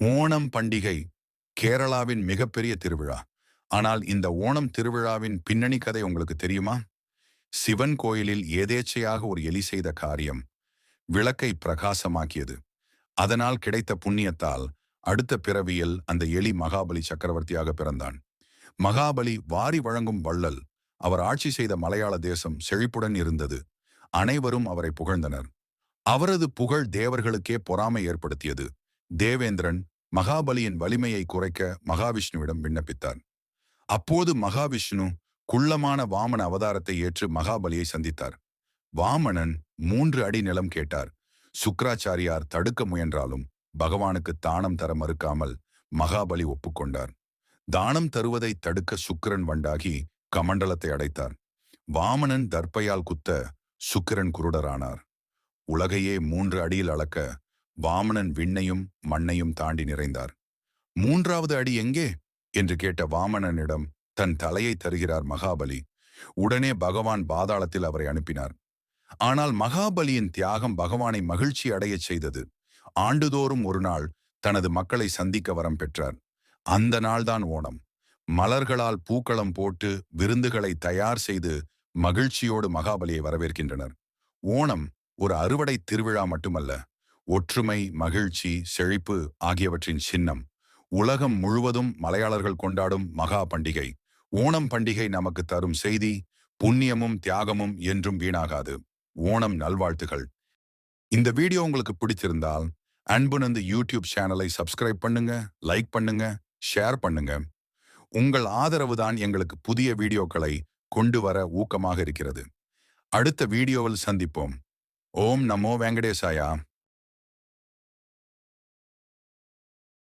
ஓணம் பண்டிகை கேரளாவின் மிகப்பெரிய திருவிழா. ஆனால் இந்த ஓணம் திருவிழாவின் பின்னணி கதை உங்களுக்கு தெரியுமா? சிவன் கோயிலில் ஏதேச்சையாக ஒரு எலி செய்த காரியம் விளக்கை பிரகாசமாக்கியது. அதனால் கிடைத்த புண்ணியத்தால் அடுத்த பிறவியில் அந்த எலி மகாபலி சக்கரவர்த்தியாக பிறந்தான். மகாபலி வாரி வழங்கும் வள்ளல் அவர் ஆட்சி செய்த மலையாள தேசம் செழிப்புடன் இருந்தது. அனைவரும் அவரை புகழ்ந்தனர். அவரது புகழ் தேவர்களுக்கே பொறாமை ஏற்படுத்தியது. தேவேந்திரன் மகாபலியின் வலிமையை குறைக்க மகாவிஷ்ணுவிடம் விண்ணப்பித்தார். அப்போது மகாவிஷ்ணு குள்ளமான வாமன அவதாரத்தை ஏற்று மகாபலியை சந்தித்தார். வாமனன் மூன்று அடி நிலம் கேட்டார். சுக்கராச்சாரியார் தடுக்க முயன்றாலும் பகவானுக்கு தானம் தர மறுக்காமல் மகாபலி ஒப்புக்கொண்டார். தானம் தருவதை தடுக்க சுக்கிரன் வண்டாகி கமண்டலத்தை அடைத்தார். வாமனன் தர்ப்பையால் குத்த சுக்கிரன் குருடரானார். உலகையே மூன்று அடியில் அளக்க வாமனன் விண்ணையும் மண்ணையும் தாண்டி நிறைந்தார். மூன்றாவது அடி எங்கே? என்று கேட்ட வாமனனிடம் தன் தலையை தருகிறார் மகாபலி. உடனே பகவான் பாதாளத்தில் அவரை அனுப்பினார். ஆனால் மகாபலியின் தியாகம் பகவானை மகிழ்ச்சி அடையச் செய்தது. ஆண்டுதோறும் ஒரு நாள் தனது மக்களை சந்திக்க வரம் பெற்றார். அந்த நாள்தான் ஓணம். மலர்களால் பூக்களம் போட்டு விருந்துகளை தயார் செய்து மகிழ்ச்சியோடு மகாபலியை வரவேற்கின்றனர். ஓணம் ஒரு அறுவடை திருவிழா மட்டுமல்ல ஒற்றுமை மகிழ்ச்சி செழிப்பு ஆகியவற்றின் சின்னம். உலகம் முழுவதும் மலையாளர்கள் கொண்டாடும் மகா பண்டிகை. ஓணம் பண்டிகை நமக்கு தரும் செய்தி புண்ணியமும் தியாகமும் என்றும் வீணாகாது. ஓணம் நல்வாழ்த்துகள் இந்த வீடியோ உங்களுக்கு பிடிச்சிருந்தால் அன்பு நந்து யூடியூப் சேனலை சப்ஸ்கிரைப் பண்ணுங்க லைக் பண்ணுங்க ஷேர் பண்ணுங்க. உங்கள் ஆதரவு தான் எங்களுக்கு புதிய வீடியோக்களை கொண்டு வர ஊக்கமாக இருக்கிறது. அடுத்த வீடியோவில் சந்திப்போம். ஓம் நமோ வெங்கடேசாயா.